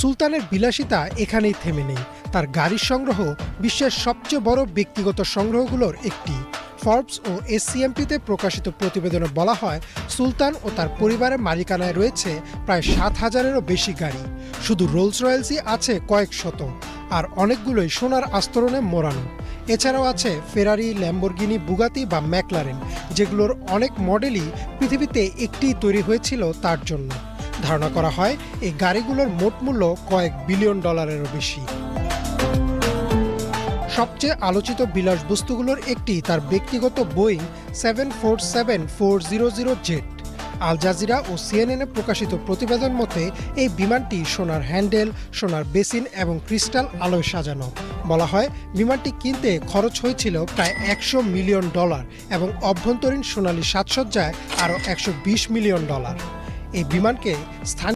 সুলতানের বিলাসিতা এখানেই থেমে নেই। তার গাড়ির সংগ্রহ বিশ্বের সবচেয়ে বড় ব্যক্তিগত সংগ্রহগুলোর একটি। ফর্বস ও এসসিএমপিতে প্রকাশিত প্রতিবেদনে বলা হয়, সুলতান ও তার পরিবারের মালিকানায় রয়েছে প্রায় সাত হাজারেরও বেশি গাড়ি। শুধু রোলস রয়েলসই আছে কয়েক শত, আর অনেকগুলোই সোনার আস্তরণে মোড়ানো। এছাড়াও আছে ফেরারি, ল্যাম্বরগিনি, বুগাতি বা ম্যাকলারেন, যেগুলোর অনেক মডেলই পৃথিবীতে একটিই তৈরি হয়েছিল তার জন্য। ধারণা করা হয়, এই গাড়িগুলোর মোট মূল্য কয়েক বিলিয়ন ডলারেরও বেশি। সবচেয়ে আলোচিত বিলাস বস্তুগুলোর একটি তার ব্যক্তিগত Boeing seven four seven four zero zero jet Al Jazeera ও সিএনএনে প্রকাশিত প্রতিবেদন মতে, এই বিমানটি সোনার হ্যান্ডেল, সোনার বেসিন এবং ক্রিস্টাল আলোয় সাজানো। বলা হয়, বিমানটি কিনতে খরচ হয়েছিল প্রায় একশো মিলিয়ন ডলার এবং অভ্যন্তরীণ সোনালী সাজসজ্জায় আরও একশো বিশ মিলিয়ন ডলার। এই বিমানকে স্থানীয়